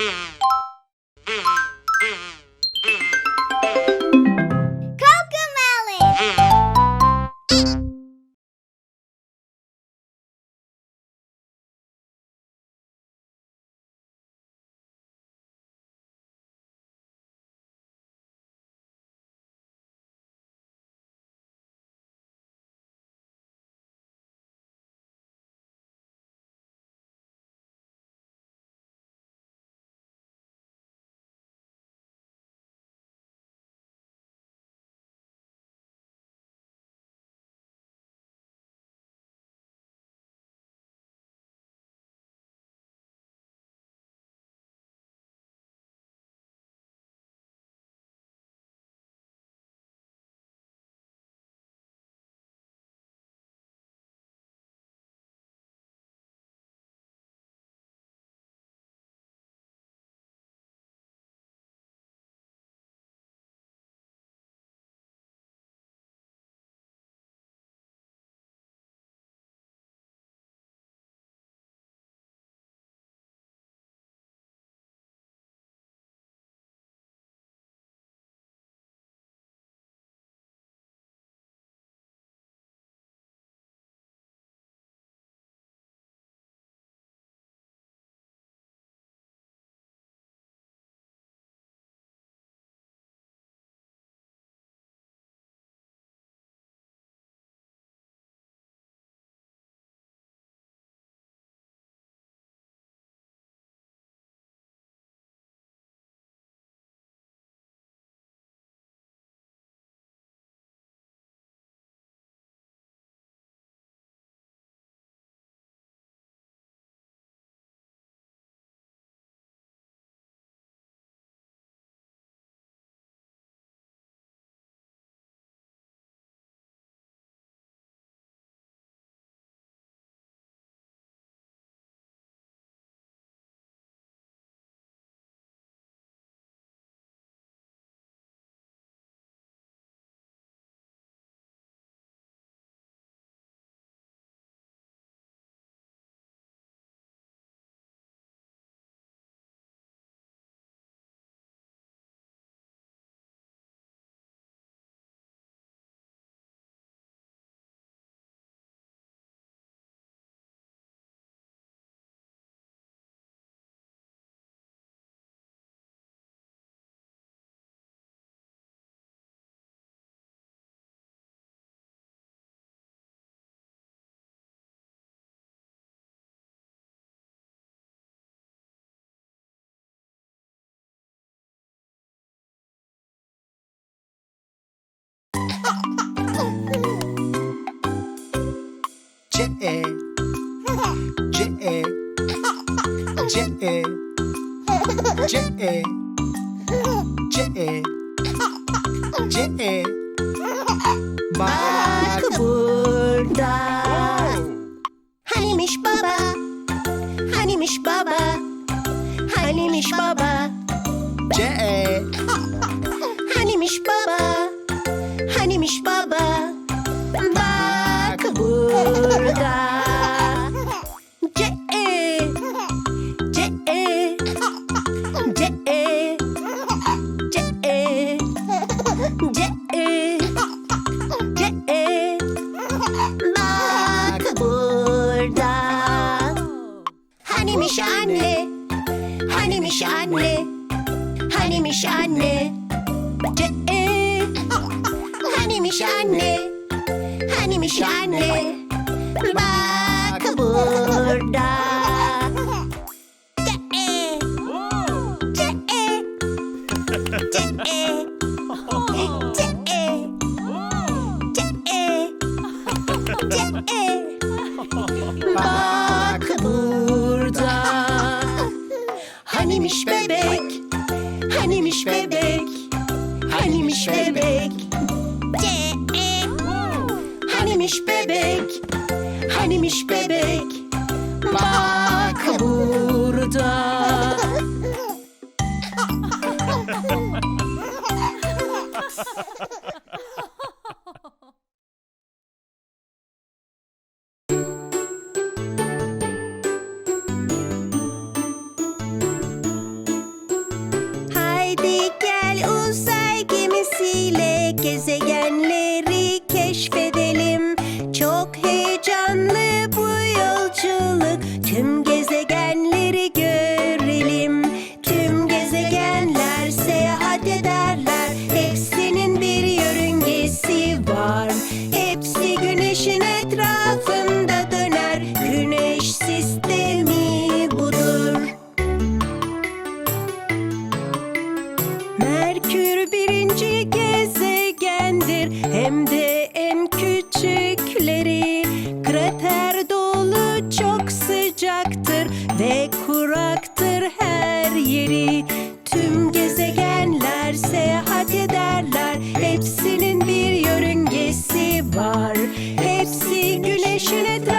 Yeah. C E. C E C E C E Bak burada Hanimiş baba. Hanimiş baba. Hanimiş baba. var. Hepsi güneşine de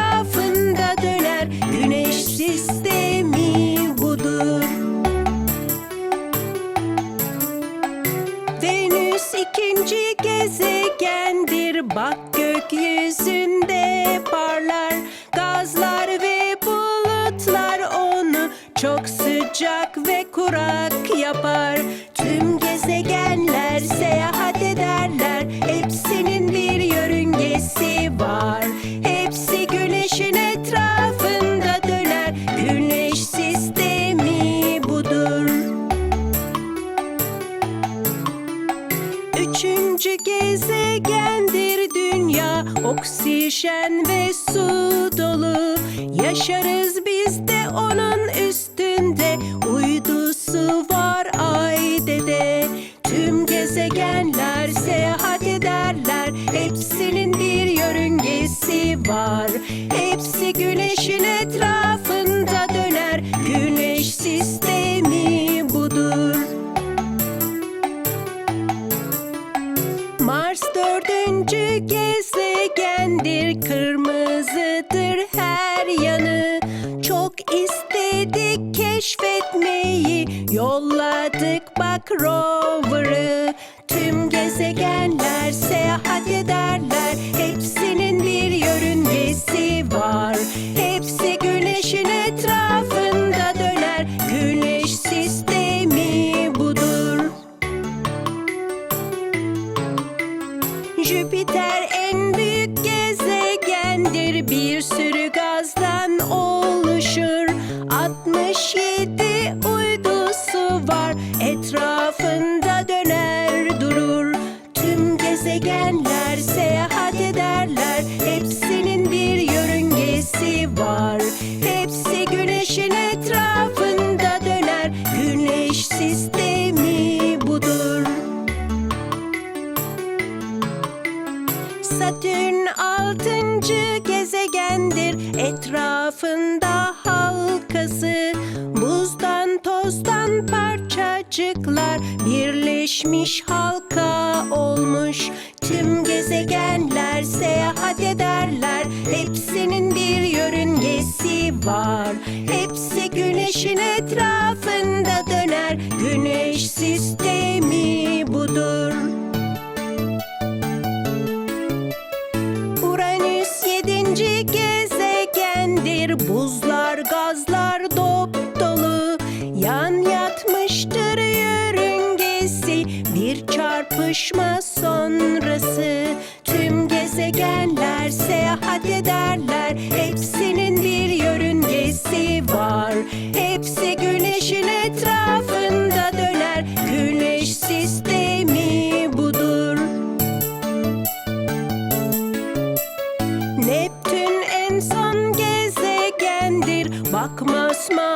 I deixarei. birleşmiş halka olmuş. Tüm gezegenler seyahat ederler. Hepsinin bir yörüngesi var. Hepsi güneşin etrafında döner. Güneş sistemi budur. smile.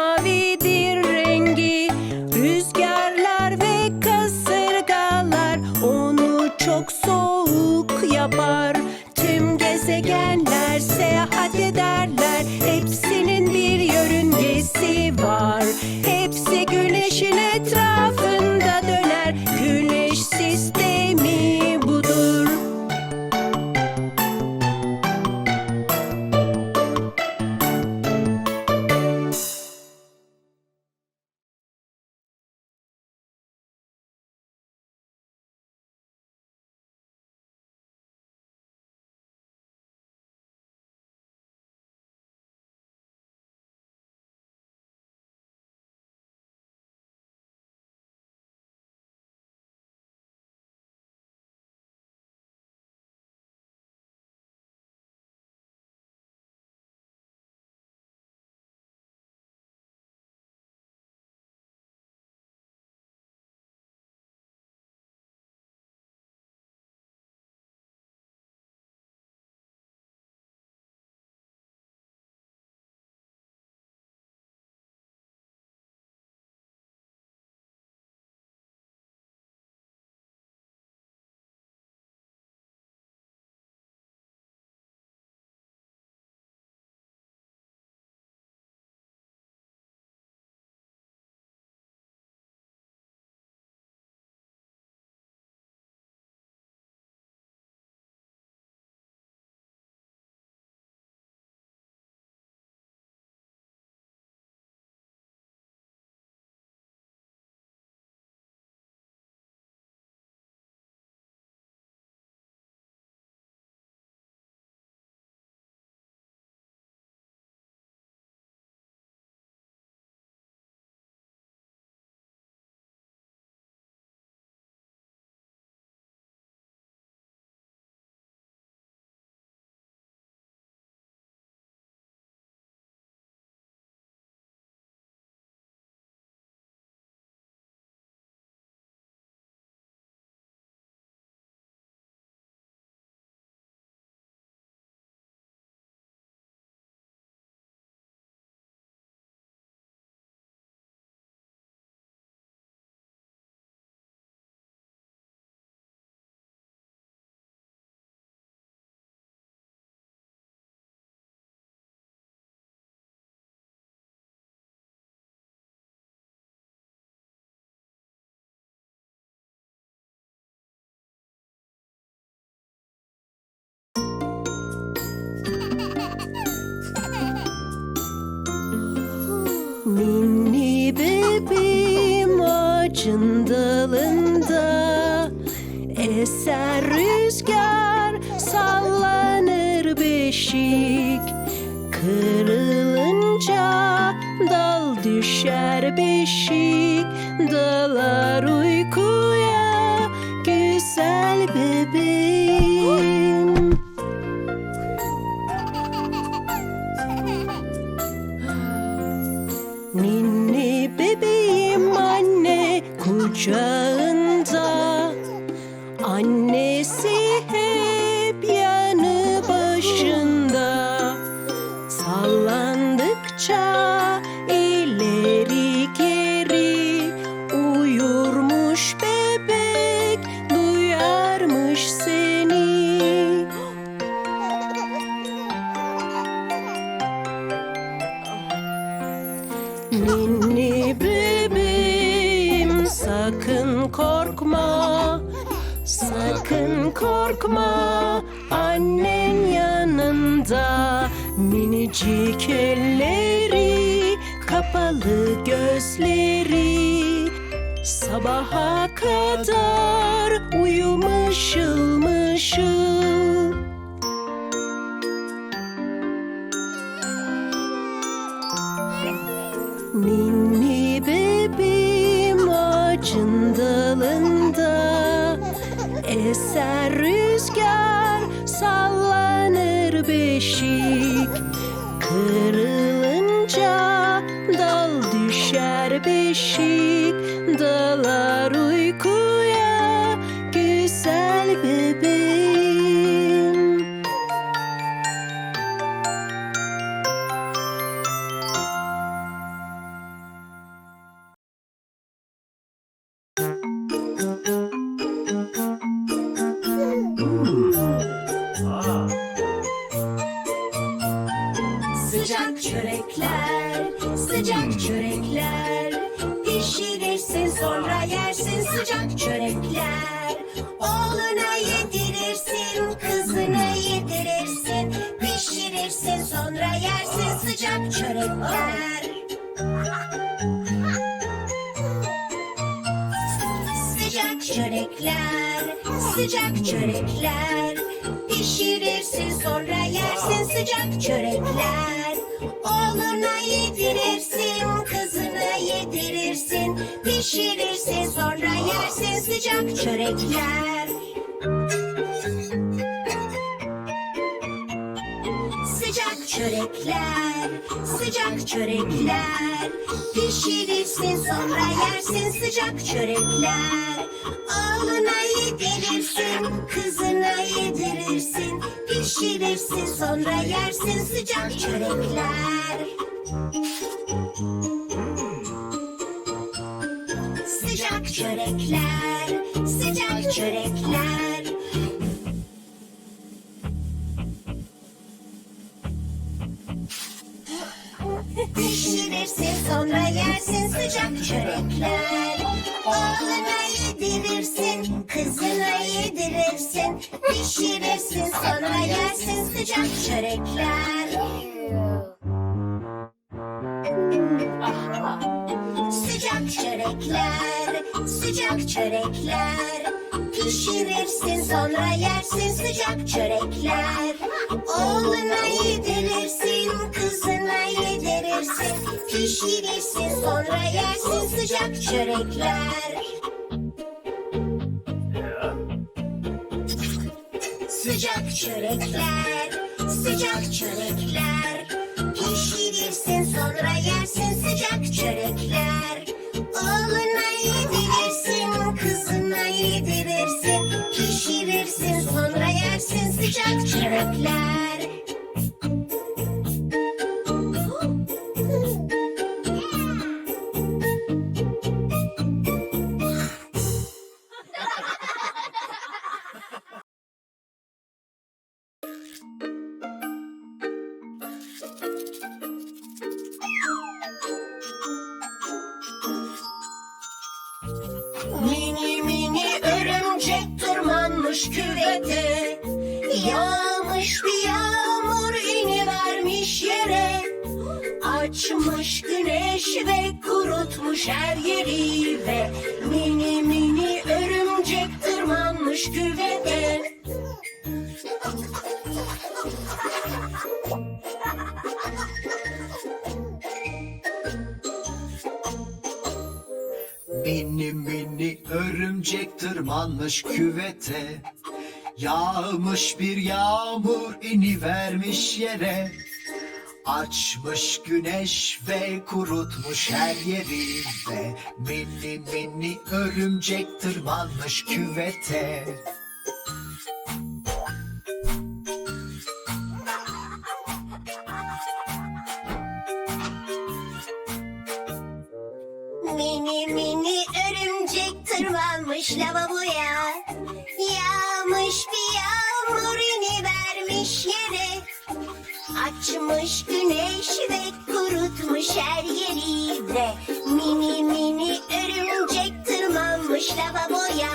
Ağacın dalında eser rüzgar sallanır beşik. Kırılınca dal düşer beşik. Annen yanında Minicik elleri kapalı gözleri. Sabaha kadar uyu mışıl düşer çörekler. Pişirirsin sonra yersin sıcak çörekler. Oğluna yedirirsin, kızına yedirirsin. Pişirirsin sonra yersin sıcak çörekler. Sıcak çörekler, sıcak çörekler. Pişirirsin sonra yersin sıcak çörekler Oğluna yedirirsin, kızına yedirirsin. Pişirirsin sonra yersin sıcak çörekler. Sıcak çörekler, sıcak çörekler kızına yedirirsin Pişirirsin sonra yersin sıcak çörekler. Sıcak çörekler, sıcak çörekler. Pişirirsin sonra yersin sıcak çörekler. Oğluna yedirirsin, kızına yedirirsin Pişirirsin sonra yersin sıcak çörekler Sıcak çörekler, sıcak çörekler. Pişirirsin sonra yersin. Sıcak çörekler. Oğluna yedirirsin, kızına yedirirsin Pişirirsin sonra yersin. Sıcak çörekler Almış güneş ve kurutmuş her yeri ve mini mini örümcek tırmanmış küvete. Mini mini örümcek tırmanmış küvete Yağmış bir yağmur inivermiş yere Açmış güneş ve kurutmuş her yeri Ve mini mini örümcek tırmanmış küvete. Mini mini örümcek tırmanmış lavaboya her yeri mini mini örümcek tırmanmış lavaboya.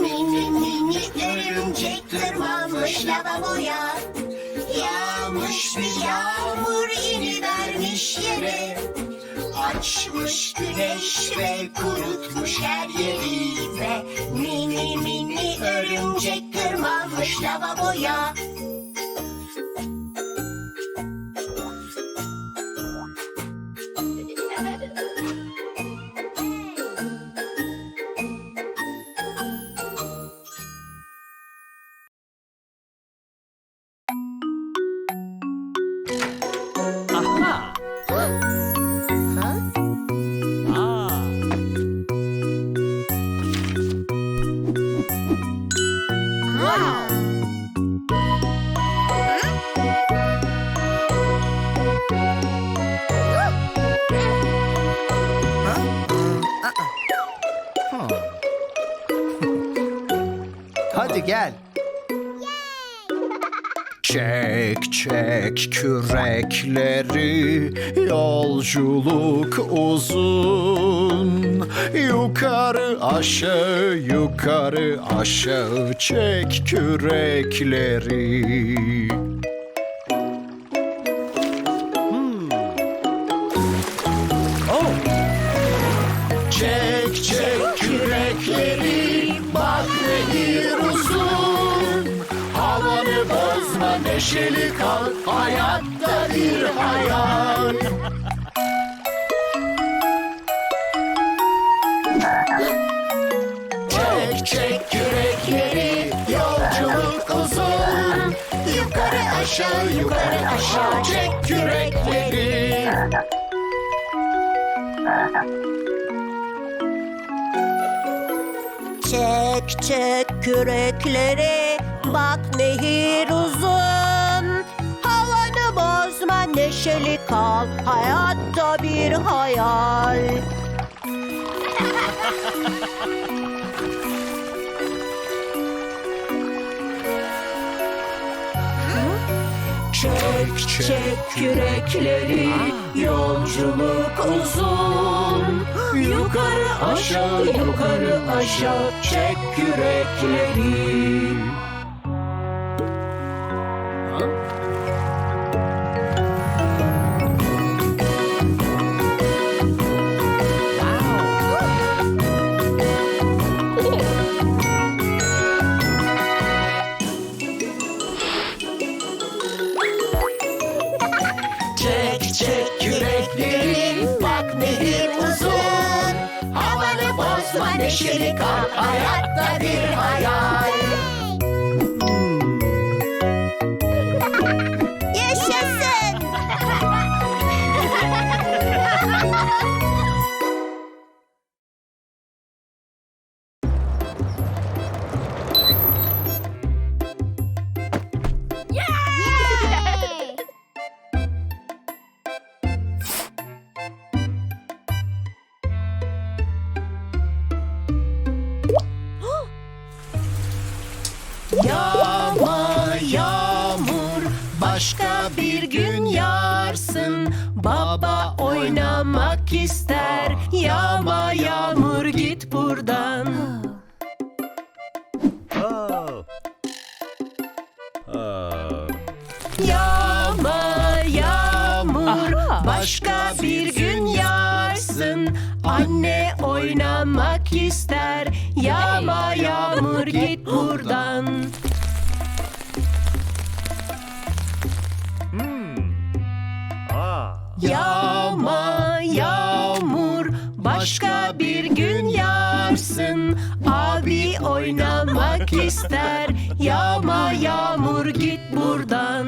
Mini mini örümcek tırmanmış lavaboya. Yağmış bir yağmur vermiş yere Açmış güneş ve kurutmuş her yeri Ve mini mini örümcek tırmanmış lavaboya Çek çek kürekleri. Yolculuk uzun. Yukarı aşağı yukarı aşağı Çek kürekleri neşeli kal Hayatta bir hayal. Çek çek kürekleri Yolculuk uzun. Yukarı aşağı yukarı aşağı Çek kürekleri Çek çek kürekleri Bak nehir uzun neşeli kal Hayatta bir hayal. Çek Çek kürekleri Yolculuk uzun. Yukarı aşağı yukarı aşağı Çek kürekleri neşeli kal Hayatta bir hayal yağmak ister. Yağma yağmur git buradan. Yağma yağmur başka bir gün yağarsın Anne oynamak ister. Yağma yağmur git buradan. Hmm. Ah. Yağma bir gün yağarsın Abi oynamak ister. Yağma yağmur git buradan.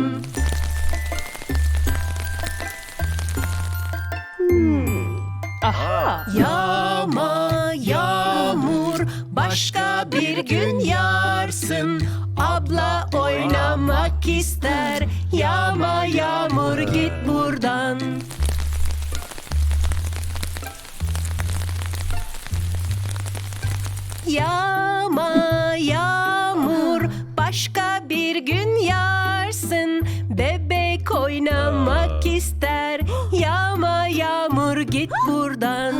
Hmm. Aha. Yağma yağmur başka bir gün yağarsın Abla oynamak ister. Yağma yağmur git buradan. Yağma yağmur başka bir gün yağarsın Bebek oynamak ister. Yağma yağmur git buradan.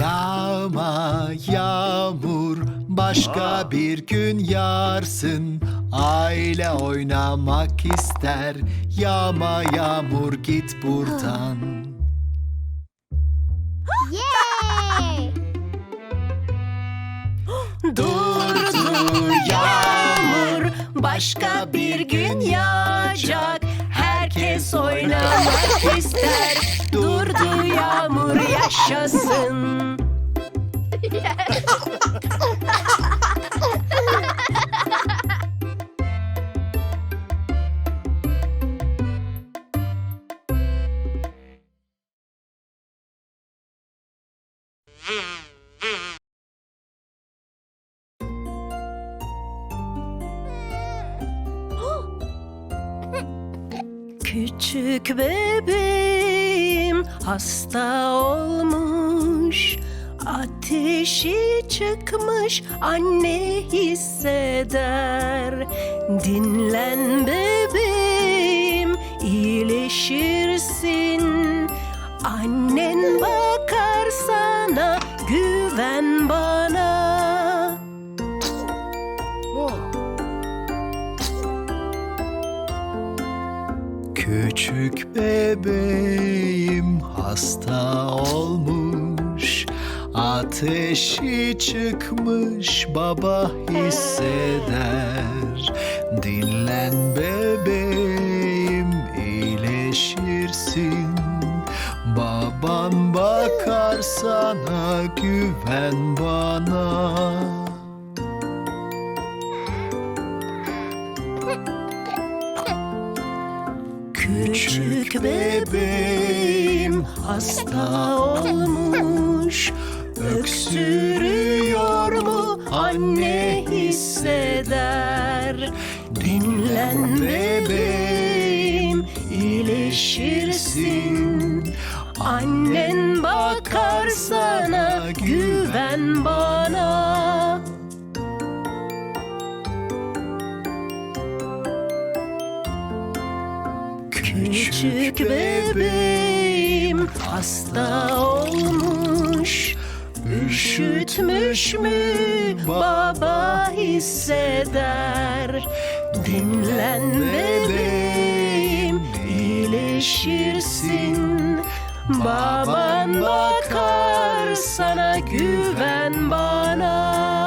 Yağma yağmur başka bir gün yağarsın Aile oynamak ister. Yağma yağmur git buradan. Yay! Durdu yağmur. başka bir gün yağacak. Herkes oynamak ister. Durdu yağmur yaşasın Küçük bebeğim hasta olmuş. Ateşi çıkmış anne hisseder. Dinlen bebeğim iyileşirsin. Annen bakar sana güven bebeğim hasta olmuş Ateşi çıkmış baba hisseder. Dinlen bebeğim iyileşirsin. Baban bakar sana güven bana hasta olmuş. Öksürüyor mu? Anne hisseder. Dinlen bebeğim iyileşirsin. Annen bakar sana Küçük bebeğim hasta olmuş. Üşütmüş mü baba hisseder? Dinlen bebeğim iyileşirsin. Baban bakar sana güven bana